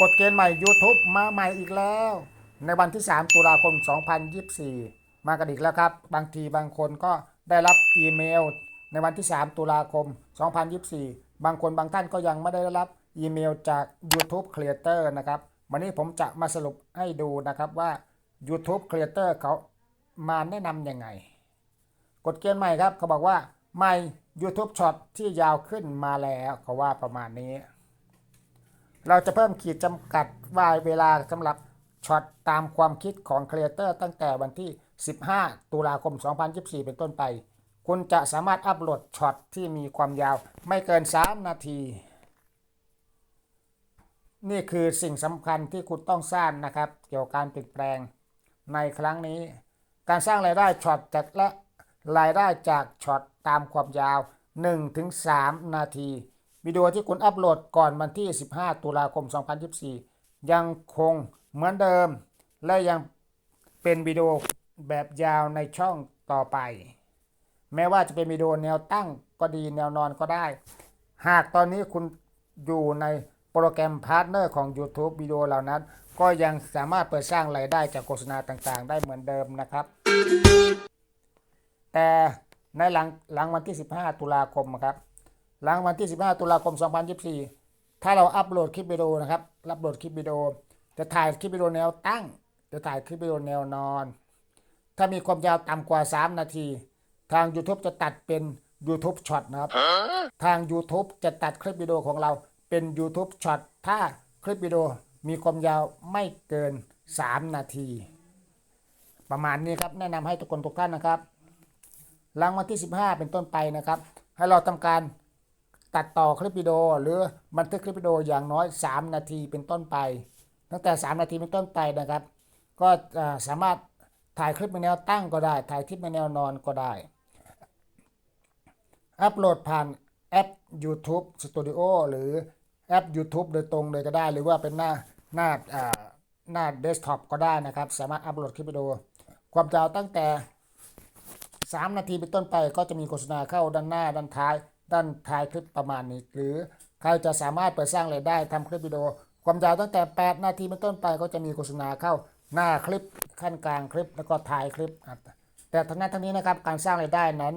กฎเกณฑ์ใหม่ YouTube มาใหม่อีกแล้ว ในวันที่ 3 ตุลาคม 2024 มากันอีกแล้วครับ บางทีบางคนก็ได้รับอีเมล ในวันที่ 3 ตุลาคม 2024 บางคนบางท่านก็ยังไม่ได้รับอีเมลจาก YouTube Creator นะครับ วันนี้ผมจะมาสรุปให้ดูนะครับว่า YouTube Creator เขามาแนะนำยังไง กฎเกณฑ์ใหม่ครับเขาบอกว่าใหม่ YouTube Short ที่ยาวขึ้นมาแล้วเขาว่าประมาณนี้ เราจะเพิ่มขีดจำกัดว่าเวลาสำหรับช็อตตามความคิดของครีเอเตอร์ตั้งแต่วันที่ 15 ตุลาคม 2024 เป็นต้นไป คุณจะสามารถอัปโหลดช็อตที่มีความยาวไม่เกิน 3 นาที นี่คือสิ่งสำคัญที่คุณต้องสร้างนะครับ เกี่ยวกับการเปลี่ยนแปลงในครั้งนี้ การสร้างรายได้ช็อตจากและรายได้จากช็อตตามความยาว 1-3 นาที วิดีโอที่คุณอัปโหลดก่อนวันที่ 15 ตุลาคม 2024 ยังคงเหมือนเดิม และยังเป็นวิดีโอแบบยาวในช่องต่อไป แม้ว่าจะเป็นวิดีโอแนวตั้งก็ดีแนวนอนก็ได้ หากตอนนี้คุณอยู่ในโปรแกรมพาร์ทเนอร์ของ YouTube วิดีโอเหล่านั้น ก็ยังสามารถเปิดสร้างรายได้จากโฆษณาต่างๆ ได้เหมือนเดิมนะครับ แต่ในหลังหลังวันที่ 15 ตุลาคมครับ หลังวันที่ 15 ตุลาคม 2024 ถ้าเราอัปโหลดคลิปวิดีโอนะครับอัปโหลดคลิปวิดีโอ จะถ่ายคลิปวิดีโอแนวตั้ง จะถ่ายคลิปวิดีโอแนวนอน ถ้ามีความยาวต่ำกว่า 3 นาที ทาง YouTube จะตัดเป็น YouTube Short นะครับ ทาง YouTube จะตัดคลิปวิดีโอของเราเป็น YouTube Short ถ้าคลิปวิดีโอมีความยาวไม่เกิน 3 นาที ประมาณนี้ครับ แนะนำให้ทุกคนทุกท่านนะครับหลังวันที่ 15 เป็นต้นไปนะครับ ให้เราทำการ ตัดต่อคลิปวิดีโอหรือบันทึกคลิปวิดีโออย่างน้อย 3 นาทีเป็นต้นไป ตั้งแต่ 3 นาทีเป็นต้นไปนะครับ ก็สามารถถ่ายคลิปในแนวตั้งก็ได้ ถ่ายคลิปในแนวนอนก็ได้ อัปโหลดผ่านแอป YouTube Studio หรือแอป YouTube โดยตรงเลยก็ได้ หรือว่าเป็นหน้าหน้าอ่าหน้าเดสก์ท็อปก็ได้นะครับ สามารถอัปโหลดคลิปวิดีโอความยาวตั้งแต่ 3 นาทีเป็นต้นไปก็จะมีโฆษณาเข้าด้านหน้าด้านท้าย ด้านท้ายคลิปประมาณนี้ หรือใครจะสามารถเปิดสร้างรายได้ทำคลิปวิดีโอ ความยาวตั้งแต่ 8 นาทีเป็นต้นไปก็จะมีโฆษณาเข้าหน้าคลิปขั้นกลางคลิปแล้วก็ท้ายคลิป แต่ทั้งนั้นทั้งนี้นะครับการสร้างรายได้นั้น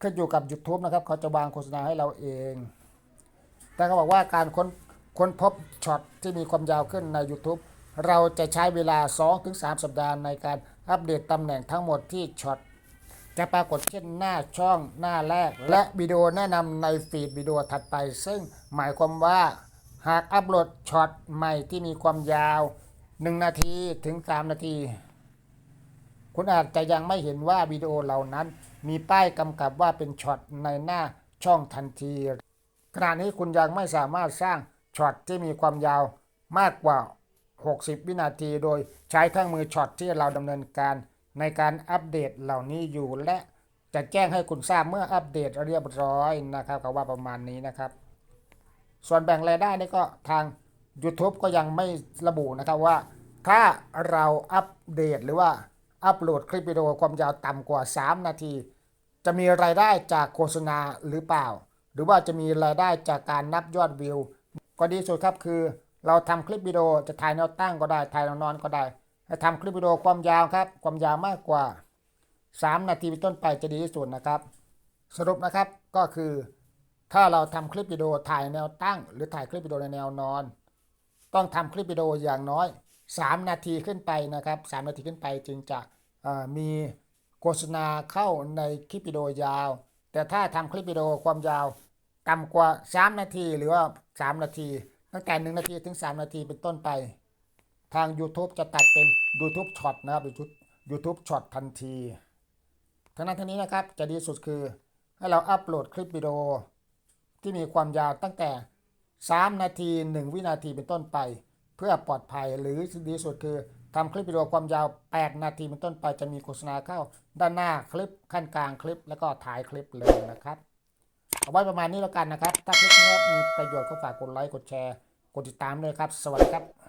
ขึ้นอยู่กับ YouTube นะครับเขาจะวางโฆษณาให้เราเอง แต่เขาบอกว่าการค้นค้นพบช็อตที่มีความยาวขึ้นใน YouTube เราจะใช้เวลา 2-3 สัปดาห์ในการอัปเดตตำแหน่งทั้งหมดที่ช็อต จะปรากฏเช่นหน้าช่องหน้าแรก และวิดีโอแนะนำในฟีดวิดีโอถัดไป ซึ่งหมายความว่าหากอัปโหลดช็อตใหม่ที่มีความยาว 1 นาทีถึง 3 นาที คุณอาจจะยังไม่เห็นว่าวิดีโอเหล่านั้น มีป้ายกำกับว่าเป็นช็อตในหน้าช่องทันที ขณะนี้คุณยังไม่สามารถสร้างช็อตที่มีความยาวมากกว่า 60 วินาที โดยใช้เครื่องมือช็อตที่เราดำเนินการ ในการอัปเดตเหล่านี้อยู่และจะแจ้งให้คุณทราบเมื่ออัปเดตเรียบร้อยนะครับก็ว่าประมาณนี้นะครับ ส่วนแบ่งรายได้นี่ก็ทาง YouTube ก็ยังไม่ระบุนะครับว่า ถ้าเราอัปเดตหรือว่าอัปโหลดคลิปวิดีโอความยาวต่ำกว่า 3 นาที จะมีรายได้จากโฆษณาหรือเปล่า หรือว่าจะมีรายได้จากการนับยอดวิว ก็ดีสุดครับคือ เราทำคลิปวิดีโอจะถ่ายแนวตั้งก็ได้ถ่ายแนวนอนก็ได้ ให้ทำคลิปวิดีโอความยาวครับ ความยาวมากกว่า 3 นาทีเป็นต้นไปจะดีที่สุดนะครับ สรุปนะครับก็คือ ถ้าเราทำคลิปวิดีโอถ่ายแนวตั้ง หรือถ่ายคลิปวิดีโอในแนวนอน ต้องทำคลิปวิดีโออย่างน้อย 3 นาทีขึ้นไปนะครับ 3 นาทีขึ้นไปจึงจะมีโฆษณาเข้าในคลิปวิดีโอยาว แต่ถ้าทำคลิปวิดีโอความยาวต่ำกว่า 3 นาทีหรือว่า 3 นาที ตั้งแต่ 1 นาทีถึง 3 นาทีเป็นต้นไป ทาง YouTube จะตัดเป็น YouTube Short นะครับหรือ YouTube Short ทันทีทั้งนั้นทั้งนี้นะครับจะดีสุดคือ ให้เราอัปโหลดคลิปวิดีโอ ที่มีความยาวตั้งแต่ 3 นาที 1 วินาทีเป็นต้นไป เพื่อปลอดภัยหรือดีสุดคือทำคลิปวิดีโอความยาว 8 นาทีเป็นต้นไปจะมีโฆษณาเข้า ด้านหน้าคลิปขั้นกลางคลิป แล้วก็ถ่ายคลิปเลยนะครับ เอาไว้ประมาณนี้แล้วกันนะครับ ถ้าคลิปนี้มีประโยชน์ก็ฝากกดไลค์กดแชร์ กดติดตามด้วยครับ สวัสดีครับ